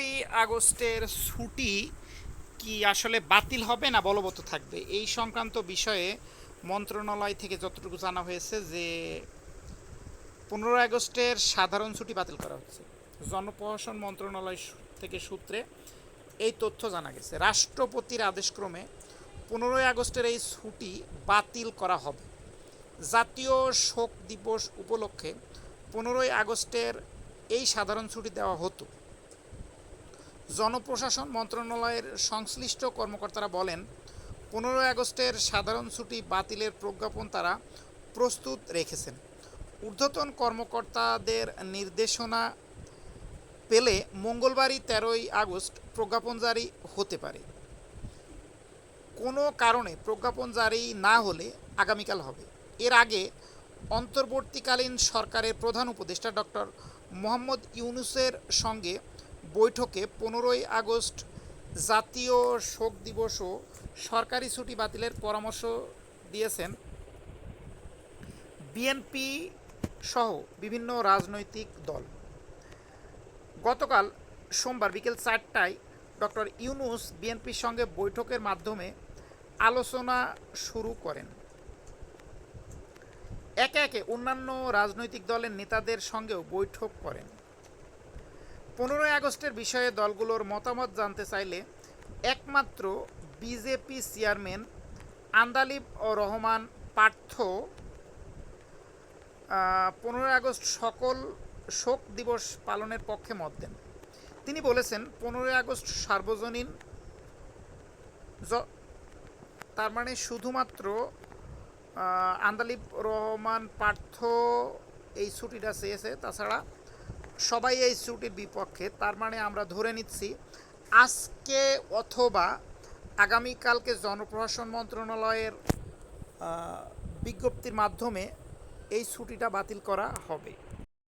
পনেরোই আগস্টের ছুটি কি আসলে বাতিল হবে না বলবৎ থাকবে? এই সংক্রান্ত বিষয়ে মন্ত্রণালয় থেকে যতটুকু জানা হয়েছে যে পনেরোই আগস্টের সাধারণ ছুটি বাতিল করা হচ্ছে। জনপ্রশাসন মন্ত্রণালয় থেকে সূত্রে এই তথ্য জানা গেছে। রাষ্ট্রপতির আদেশক্রমে পনেরোই আগস্টের এই ছুটি বাতিল করা হবে। জাতীয় শোক দিবস উপলক্ষে পনেরোই আগস্টের এই সাধারণ ছুটি দেওয়া হতো। জনপ্রশাসন মন্ত্রণালয়ের সংশ্লিষ্ট কর্মকর্তারা বলেন, পনেরোই আগস্টের সাধারণ ছুটি বাতিলের প্রজ্ঞাপন তারা প্রস্তুত রেখেছেন। ঊর্ধ্বতন কর্মকর্তাদের নির্দেশনা পেলে মঙ্গলবারই তেরোই আগস্ট প্রজ্ঞাপন জারি হতে পারে। কোনো কারণে প্রজ্ঞাপন জারি না হলে আগামীকাল হবে। এর আগে অন্তর্বর্তীকালীন সরকারের প্রধান উপদেষ্টা ডক্টর মোহাম্মদ ইউনুসের সঙ্গে বৈঠকে পনেরোই আগস্ট জাতীয় শোক দিবস ও সরকারি ছুটি বাতিলের পরামর্শ দিয়েছেন। বিএনপি সহ বিভিন্ন রাজনৈতিক দল। গতকাল সোমবার বিকেল চারটায় ডক্টর ইউনুস বিএনপির সঙ্গে বৈঠকের মাধ্যমে আলোচনা শুরু করেন। একে একে অন্যান্য রাজনৈতিক দলের নেতাদের সঙ্গেও বৈঠক করেন। পনেরোই আগস্টের বিষয়ে দলগুলোর মতামত জানতে চাইলে একমাত্র বিজেপি চেয়ারম্যান আন্দালিব ও রহমান পার্থ পনেরোই আগস্ট সকল শোক দিবস পালনের পক্ষে মত দেন। তিনি বলেছেন, পনেরোই আগস্ট সার্বজনীন তার মানে শুধুমাত্র আন্দালিব রহমান পার্থ এই ছুটিটা চেয়েছে, তাছাড়া সবাই এই ছুটির বিপক্ষে, তার মানে আমরা ধরে নিচ্ছি আজকে অথবা আগামীকালকে জনপ্রশাসন মন্ত্রণালয়ের বিজ্ঞপ্তির মাধ্যমে এই ছুটিটা বাতিল করা হবে।